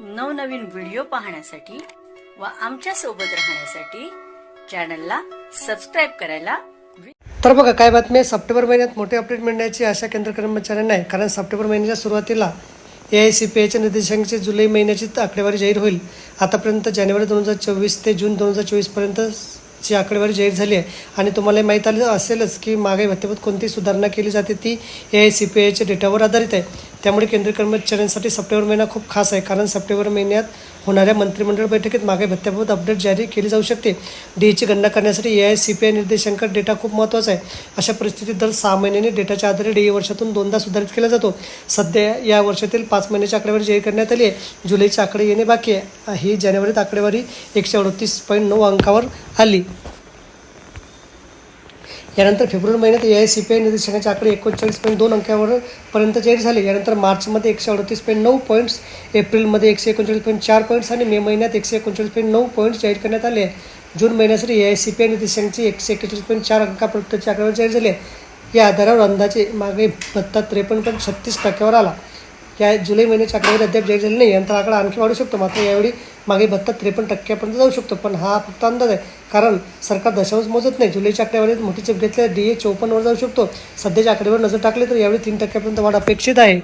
नवनवीन व्हिडिओ पाहण्यासाठी व आमच्यासोबत राहण्यासाठी चॅनलला सबस्क्राईब करायला तर बघा काय बातमी आहे? सप्टेंबर महिन्यात मोठे अपडेट मिळण्याची आशा केंद्र कर्मचाऱ्यांना आहे. कारण सप्टेंबर महिन्याच्या सुरुवातीला ए आय सी पी आयच्या निर्देशांकाची जुलै महिन्याची आकडेवारी जाहीर होईल. आतापर्यंत जानेवारी दोन हजार चोवीस ते जून दोन हजार चोवीसपर्यंत ची आकडेवारी जाहीर झाली आहे. आणि तुम्हाला माहीत आलं असेलच की मागे भत्त्याबाबत कोणती सुधारणा केली जाते ती ए आय सी पी आयच्या डेटावर आधारित आहे. त्यामुळे केंद्रीय कर्मचाऱ्यांसाठी सप्टेंबर महिना खूप खास आहे कारण सप्टेंबर महिन्यात होणाऱ्या मंत्रिमंडळ बैठकीत मागे भत्त्याबाबत अपडेट जारी केली जाऊ शकते. डीची गणना करण्यासाठी A I C P I निर्देशांक डेटा खूप महत्त्वाचा आहे. अशा परिस्थितीत दर सहा महिन्यांनी डेटाच्या आधारे डी वर्षातून दोनदा सुधारित केला जातो. सध्या या वर्षातील पाच महिन्याची आकडेवारी जाहीर करण्यात आली आहे. जुलैचे आकडे येणे बाकी आहे. ही जानेवारीत आकडेवारी एकशे अडतीस पॉईंट नऊ अंकावर आली. यानंतर फेब्रुवारी महिन्यात A I C P I निर्देशांकाचे आकडे एकोणचाळीस पॉईंट दोन अंकावर पर्यंत जाहीर झाले. यानंतर मार्चमध्ये एकशे अडतीस पॉईंट नऊ पॉईंट्स एप्रिलमध्ये एकशे एकोणचाळीस पॉईंट चार पॉईंट्स आणि मे महिन्यात एकशे एकोणचाळीस पॉईंट नऊ पॉईंट्स जाहीर करण्यात आले. जून महिन्यासाठी A I C P I निर्देशांकाची एकशे एकेचाळीस पॉईंट चार अंकापर्यंतचे आकडेवारी जाहीर झाले. या आधारावर अंदाजे मागे भत्ता त्रेपन्न पॉईंट छत्तीस टक्क्यावर आला. या जुलै महिन्याच्या आकडेवारी अद्याप जाहीर झाले नाही. यानंतर आकडा आणखी वाढू शकतो. मात्र यावेळी मागे भत्ता त्रेपन्न टक्क्यापर्यंत जाऊ शकतो. पण हा फक्त अंदाज आहे. कारण सरकार दशांश मोजत नाही. जुलैच्या आकडेवारीत मोठी चेप घेतल्या डी ए चौपन्नवर जाऊ शकतो. सध्याच्या आकडेवर नजर टाकली तर यावेळी तीन टक्क्यापर्यंत वाढ अपेक्षित आहे.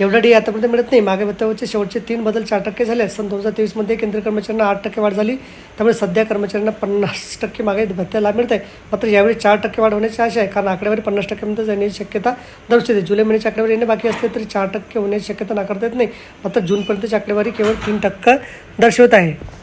एवढं डी आतापर्यंत मिळत नाही. मागे भत्त्यावरचे शेवटचे तीन बदल चार टक्के झाले. आहेत. सन दोन हजार तेवीसमध्ये केंद्रीय कर्मचाऱ्यांना आठ टक्के वाढ झाली. त्यामुळे सध्या कर्मचाऱ्यांना पन्नास टक्के मागे भत्त्या लाभ मिळत आहे. मात्र यावेळी चार टक्के वाढ होण्याची आशा आहे. कारण आकडेवारी पन्नास टक्क्यापर्यंत जाण्याची शक्यता दर्शवते जुलै महिन्याची आकडेवारी येणे बाकी असले तरी चार टक्के होण्याची शक्यता नाकारता येत नाही. मात्र जूनपर्यंतची आकडेवारी केवळ तीन टक्का दर्शवत आहे.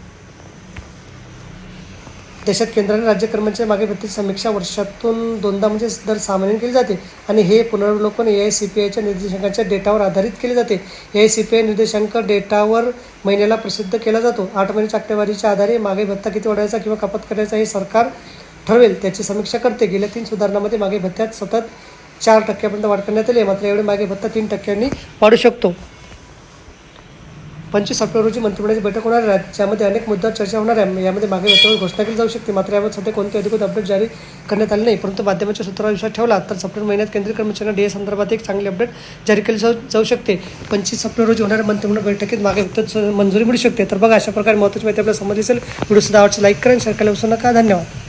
देशात केंद्राने राज्य कर्मचारी मागे भत्तीची समीक्षा वर्षातून दोनदा म्हणजे दर सामान्य केली जाते. आणि हे पुनरावलोकन ए आय सी पी आयच्या निर्देशांकाच्या डेटावर आधारित केले जाते. A I C P I निर्देशांक डेटावर महिन्याला प्रसिद्ध केला जातो. आठ महिन्याच्या आकडेवारीच्या आधारे मागे भत्ता किती वाढवायचा किंवा कपात करायचा हे सरकार ठरवेल त्याची समीक्षा करते. गेल्या तीन सुधारणामध्ये मागे भत्त्यात सतत चार टक्क्यापर्यंत वाढ करण्यात आली आहे. मात्र यावेळी मागे भत्ता तीन टक्क्यांनी वाढू शकतो. पंचवीस सप्टेंबर रोजी मंत्रिमंडळाची बैठक होणार आहे. ज्यामध्ये अनेक मुद्द्यावर चर्चा होणार आहे. यामध्ये मागे व्यक्तीवर घोषणा केली जाऊ शकते. मात्र यावर सध्या कोणते अधिकृत अपडेट जारी करण्यात आले नाही. परंतु माध्यमाच्या सूत्रावर विश्वास ठेवला तर सप्टेंबर महिन्यात केंद्रीय कर्मचाऱ्यांना डीए संदर्भात एक चांगले अपडेट जारी केले जाऊ जाऊ शकते. पंचवीस सप्टेंबर रोजी होणाऱ्या मंत्रिमंडळ बैठकीत मागे व्यक्त मंजुरी मिळू शकते. तर बघा अशा प्रकारे महत्त्वाची माहिती आपल्याला समजली असेल व्हिडिओ सुद्धा आवडचं लाईक करा शेअर करायला विसरू नका. धन्यवाद.